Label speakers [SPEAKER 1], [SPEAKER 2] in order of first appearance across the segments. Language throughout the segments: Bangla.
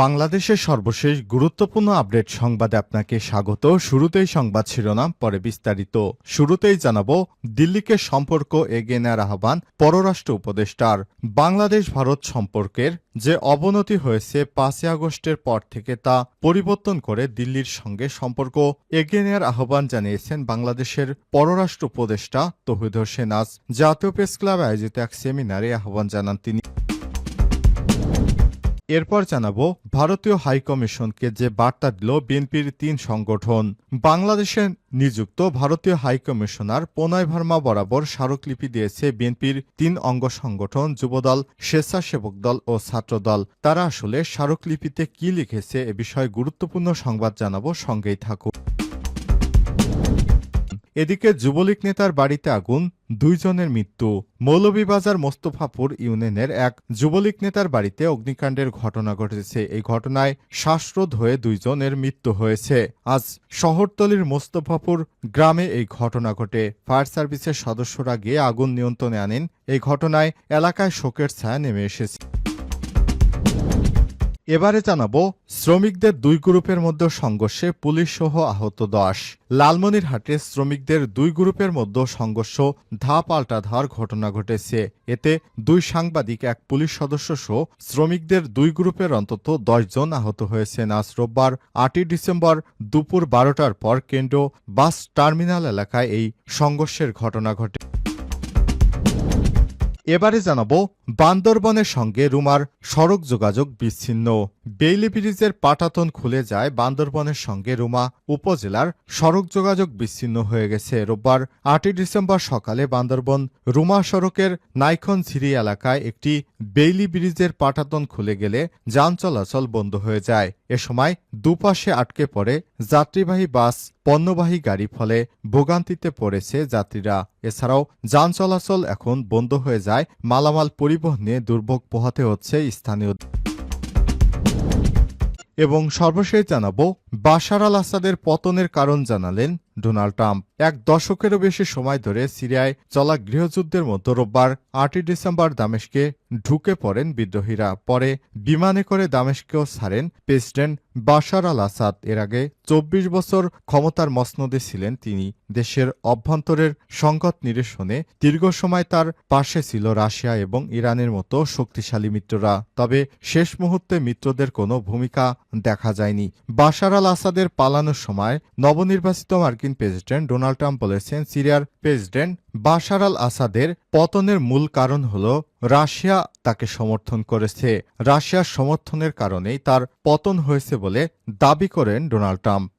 [SPEAKER 1] বাংলাদেশের সর্বশেষ গুরুত্বপূর্ণ আপডেট সংবাদে আপনাকে স্বাগত শুরুতেই সংবাদ শিরোনাম পরে বিস্তারিত শুরুতেই জানাব দিল্লিকে সম্পর্ক এগিয়ে নেওয়ার আহ্বান পররাষ্ট্র উপদেষ্টার বাংলাদেশ ভারত সম্পর্কের যে অবনতি হয়েছে পাঁচই আগস্টের পর থেকে তা পরিবর্তন করে দিল্লির সঙ্গে সম্পর্ক এগিয়ে নেওয়ার আহ্বান জানিয়েছেন বাংলাদেশের পররাষ্ট্র উপদেষ্টা তহিদ হোসেন আজ জাতীয় প্রেস ক্লাব আয়োজিত এক সেমিনারে আহ্বান জানান তিনি এরপর জানাব ভারতীয় হাইকমিশনকে যে বার্তা দিল বিএনপির তিন সংগঠন বাংলাদেশে নিযুক্ত ভারতীয় হাইকমিশনার প্রণয় ভার্মা বরাবর স্মারকলিপি দিয়েছে বিএনপির তিন অঙ্গ সংগঠন যুবদল স্বেচ্ছাসেবক দল ও ছাত্রদল তারা আসলে স্মারকলিপিতে কি লিখেছে এ বিষয়ে গুরুত্বপূর্ণ সংবাদ জানাবো সঙ্গেই থাকুক এদিকে যুবলীগ নেতার বাড়িতে আগুন দুইজনের মৃত্যু মৌলভীবাজার মোস্তফাপুর ইউনিয়নের এক যুবলীগ নেতার বাড়িতে অগ্নিকাণ্ডের ঘটনা ঘটেছে এই ঘটনায় শ্বাসরোধ হয়ে দুইজনের মৃত্যু হয়েছে আজ শহরতলির মোস্তফাপুর গ্রামে এই ঘটনা ঘটে ফায়ার সার্ভিসের সদস্যরা গিয়ে আগুন নিয়ন্ত্রণে আনেন এই ঘটনায় এলাকায় শোকের ছায়া নেমে এসেছে এবারে জানাবো শ্রমিকদের দুই গ্রুপের মধ্যে সংঘর্ষে পুলিশ সহ আহত দশ লালমনিরহাটে শ্রমিকদের দুই গ্রুপের মধ্যে সংঘর্ষ ধা পাল্টা ধার ঘটনা ঘটেছে এতে দুই সাংবাদিক এক পুলিশ সদস্য সহ শ্রমিকদের দুই গ্রুপের অন্তত জন আহত হয়েছেন আজ রোববার আটই ডিসেম্বর দুপুর বারোটার পর কেন্দ্র বাস টার্মিনাল এলাকায় এই সংঘর্ষের ঘটনা ঘটে এবারে জানাবো বান্দরবনের সঙ্গে রুমার সড়ক যোগাযোগ বিচ্ছিন্ন বেইলি ব্রিজের পাটাতন খুলে যায় বান্দরবনের সঙ্গে রুমা উপজেলার সড়ক যোগাযোগ বিচ্ছিন্ন হয়ে গেছে রোববার আটই ডিসেম্বর সকালে বান্দরবন রুমা সড়কের নাইখনঝিরি এলাকায় একটি বেইলি ব্রিজের পাটাতন খুলে গেলে যান চলাচল বন্ধ হয়ে যায় এ সময় দুপাশে আটকে পড়ে যাত্রীবাহী বাস পণ্যবাহী গাড়ি ফলে ভোগান্তিতে পড়েছে যাত্রীরা এছাড়াও যান চলাচল এখন বন্ধ হয়ে যায় মালামাল পরিবহন পরিবহনে দুর্ভোগ পোহাতে হচ্ছে স্থানীয় এবং সর্বশেষ জানাব বাশার আল আসাদের পতনের কারণ জানালেন ডোনাল্ড ট্রাম্প এক দশকেরও বেশি সময় ধরে সিরিয়ায় চলা গৃহযুদ্ধের মতো রোববার আটই ডিসেম্বর দামেশকে ঢুকে পড়েন বিদ্রোহীরা পরে বিমানে করে দামেশকেও ছাড়েন প্রেসিডেন্ট বাশার আল আসাদ এর আগে চব্বিশ বছর ক্ষমতার মসনদে ছিলেন তিনি দেশের অভ্যন্তরের সংকট নিরসনে দীর্ঘ সময় তার পাশে ছিল রাশিয়া এবং ইরানের মতো শক্তিশালী মিত্ররা তবে শেষ মুহূর্তে মিত্রদের কোনো ভূমিকা দেখা যায়নি বাশার আল আসাদের পালানোর সময় নবনির্বাচিত মার্কিন প্রেসিডেন্ট ডোনাল্ড ট্রাম্প বলেছেন সিরিয়ার প্রেসিডেন্ট বাশার আল আসাদের পতনের মূল কারণ হল রাশিয়া তাকে সমর্থন করেছে রাশিয়ার সমর্থনের কারণেই তার পতন হয়েছে বলে দাবি করেন ডোনাল্ড ট্রাম্প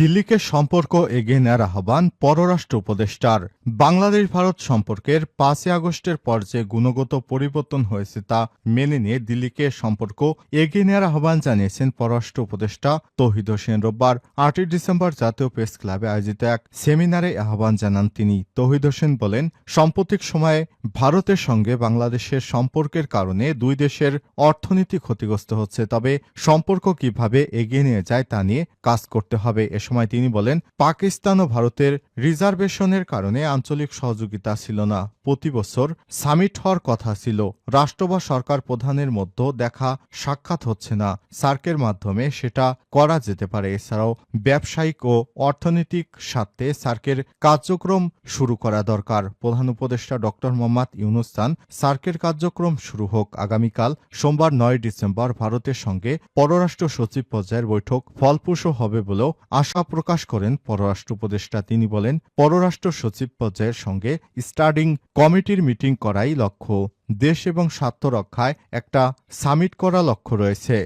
[SPEAKER 1] দিল্লিকে সম্পর্ক এগিয়ে নেওয়ার আহ্বান পররাষ্ট্র উপদেষ্টার বাংলাদেশ ভারত সম্পর্কের পাঁচই আগস্টের পর যে গুণগত পরিবর্তন হয়েছে তা মেনে নিয়ে দিল্লিকে সম্পর্ক এগিয়ে নেওয়ার আহ্বান জানিয়েছেন পররাষ্ট্র উপদেষ্টা তহিদ হোসেন রোববার আটই ডিসেম্বর জাতীয় প্রেস ক্লাবে আয়োজিত এক সেমিনারে আহ্বান জানান তিনি তহিদ হোসেন বলেন সাম্প্রতিক সময়ে ভারতের সঙ্গে বাংলাদেশের সম্পর্কের কারণে দুই দেশের অর্থনীতি ক্ষতিগ্রস্ত হচ্ছে তবে সম্পর্ক কিভাবে এগিয়ে নিয়ে যায় তা নিয়ে কাজ করতে হবে সময় তিনি বলেন পাকিস্তান ও ভারতের রিজার্ভেশনের কারণে আঞ্চলিক সহযোগিতা ছিল না প্রতি বছর সামিট হওয়ার কথা ছিল রাষ্ট্র বা সরকার প্রধানের মধ্যে দেখা সাক্ষাৎ হচ্ছে না সার্কের মাধ্যমে সেটা করা যেতে পারে এছাড়াও ব্যবসায়িক ও অর্থনৈতিক স্বার্থে সার্কের কার্যক্রম শুরু করা দরকার প্রধান উপদেষ্টা ডক্টর মোহাম্মদ ইউনুস্তান সার্কের কার্যক্রম শুরু হোক আগামীকাল সোমবার নয় ডিসেম্বর ভারতের সঙ্গে পররাষ্ট্র সচিব পর্যায়ের বৈঠক ফলপ্রসূ হবে বলেও আশা আশা প্রকাশ করেন পররাষ্ট্র উপদেষ্টা তিনি বলেন পররাষ্ট্র সচিব পর্যায়ের সঙ্গে স্টার্ডিং কমিটির মিটিং করাই লক্ষ্য দেশ এবং স্বার্থ রক্ষায় একটা সামিট করা লক্ষ্য রয়েছে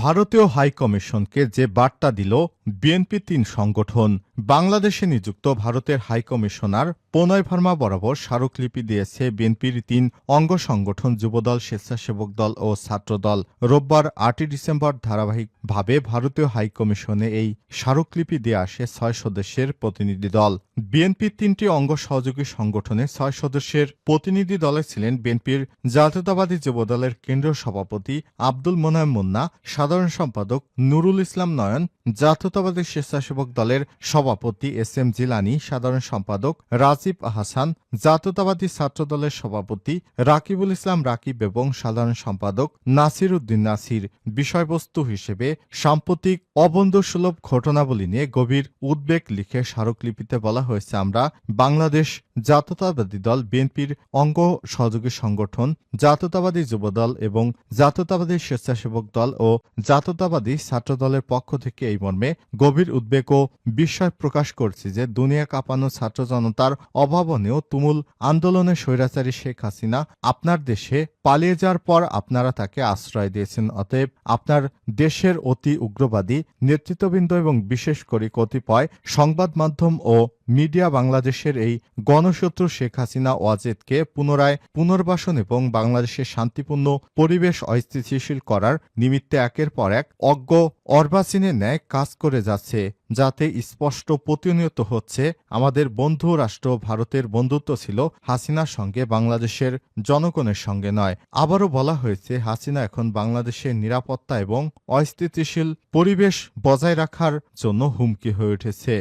[SPEAKER 1] ভারতীয় হাইকমিশনকে যে বার্তা দিল বিএনপি তিন সংগঠন বাংলাদেশে নিযুক্ত ভারতের হাইকমিশনার প্রণয় ভার্মা বরাবর স্মারকলিপি দিয়েছে বিএনপির তিন অঙ্গ সংগঠন যুবদল স্বেচ্ছাসেবক দল ও ছাত্রদল রোববার আটই ডিসেম্বর ধারাবাহিকভাবে ভারতীয় হাইকমিশনে এই স্মারকলিপি দিয়ে আসে ছয় সদস্যের প্রতিনিধি দল বিএনপির তিনটি অঙ্গ সহযোগী সংগঠনে ছয় সদস্যের প্রতিনিধি দলে ছিলেন বিএনপির জাতীয়তাবাদী যুবদলের কেন্দ্রীয় সভাপতি আব্দুল মোনায় মুন্না সাধারণ সম্পাদক নুরুল ইসলাম নয়ন জাতীয়তাবাদী স্বেচ্ছাসেবক দলের সভা সভাপতি এস এম জিলানি সাধারণ সম্পাদক রাজীব হাসান জাতীয়তাবাদী ছাত্রদলের সভাপতি রাকিবুল ইসলাম রাকিব এবং সাধারণ সম্পাদক নাসির উদ্দিন নাসির বিষয়বস্তু হিসেবে সাম্প্রতিক অবন্ধসুলভ ঘটনাবলী নিয়ে গভীর উদ্বেগ লিখে স্মারকলিপিতে বলা হয়েছে আমরা বাংলাদেশ জাতীয়তাবাদী দল বিএনপির অঙ্গ সহযোগী সংগঠন জাতীয়তাবাদী যুবদল এবং জাতীয়তাবাদী স্বেচ্ছাসেবক দল ও জাতীয়তাবাদী ছাত্রদলের পক্ষ থেকে এই মর্মে গভীর উদ্বেগ ও বিস্ময় প্রকাশ করছি যে দুনিয়া কাঁপানো ছাত্র জনতার অভাবনেও তুমুল আন্দোলনে স্বৈরাচারী শেখ হাসিনা আপনার দেশে পালিয়ে যাওয়ার পর আপনারা তাকে আশ্রয় দিয়েছেন অতএব আপনার দেশের অতি উগ্রবাদী নেতৃত্ববৃন্দ এবং বিশেষ করে কতিপয় সংবাদ মাধ্যম ও মিডিয়া বাংলাদেশের এই গণশত্রু শেখ হাসিনা ওয়াজেদকে পুনরায় পুনর্বাসন এবং বাংলাদেশের শান্তিপূর্ণ পরিবেশ অস্থিতিশীল করার নিমিত্তে একের পর এক অজ্ঞ অর্বাচীনের ন্যায় কাজ করে যাচ্ছে যাতে স্পষ্ট প্রতিনিয়ত হচ্ছে আমাদের বন্ধু রাষ্ট্র ভারতের বন্ধুত্ব ছিল হাসিনার সঙ্গে বাংলাদেশের জনগণের সঙ্গে নয় আবারও বলা হয়েছে হাসিনা এখন বাংলাদেশের নিরাপত্তা এবং অস্থিতিশীল পরিবেশ বজায় রাখার জন্য হুমকি হয়ে উঠেছে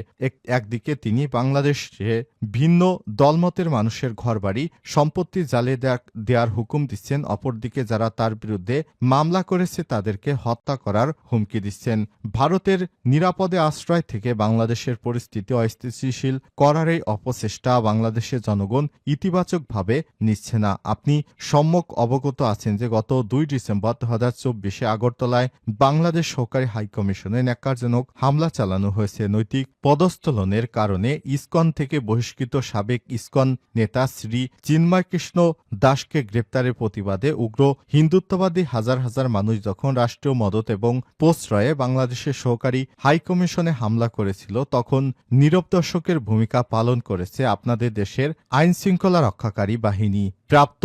[SPEAKER 1] একদিকে তিনি বাংলাদেশে ভিন্ন দলমতের মানুষের ঘরবাড়ি সম্পত্তি জ্বালিয়ে দেওয়ার হুকুম দিচ্ছেন অপরদিকে যারা তার বিরুদ্ধে মামলা করেছে তাদেরকে হত্যা করার হুমকি দিচ্ছেন ভারতের নিরাপদে আশ্রয় থেকে বাংলাদেশের পরিস্থিতি অস্থিতিশীল করার এই অপচেষ্টা বাংলাদেশের জনগণ ইতিবাচকভাবে নিচ্ছে না আপনি সম্যক অবগত আছেন যে গত দুই ডিসেম্বর দু হাজার চব্বিশে আগরতলায় বাংলাদেশ সরকারি হাইকমিশনে ন্যাকারজনক হামলা চালানো হয়েছে নৈতিক পদস্থলনের কারণে ইসকন থেকে বহিষ্কৃত সাবেক ইসকন নেতা শ্রী চিন্ময় কৃষ্ণ দাসকে গ্রেপ্তারের প্রতিবাদে উগ্র হিন্দুত্ববাদী হাজার হাজার মানুষ যখন রাষ্ট্রীয় মদত এবং প্রশ্রয়ে বাংলাদেশের সহকারী হাইকমিশনে হামলা করেছিল তখন নীরব দর্শকের ভূমিকা পালন করেছে আপনাদের দেশের আইনশৃঙ্খলা রক্ষাকারী বাহিনী প্রাপ্ত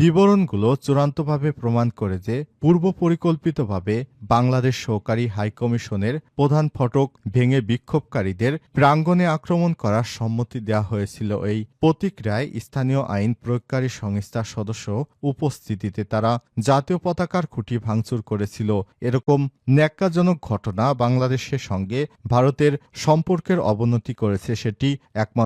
[SPEAKER 1] বিবরণগুলো চূড়ান্তভাবে প্রমাণ করে যে পূর্ব পরিকল্পিতভাবে বাংলাদেশ সহকারী হাইকমিশনের প্রধান ফটক ভেঙে বিক্ষোভকারীদের প্রাঙ্গণে আক্রমণ করার সম্মতি দেওয়া হয়েছিল এই প্রতিক্রিয়ায় স্থানীয় আইন প্রয়োগকারী সংস্থার সদস্য উপস্থিতিতে তারা জাতীয় পতাকার খুঁটি ভাঙচুর করেছিল এরকম ন্যাক্কাজনক ঘটনা বাংলাদেশের সঙ্গে ভারতের সম্পর্কের অবনতি করেছে সেটি একমাত্র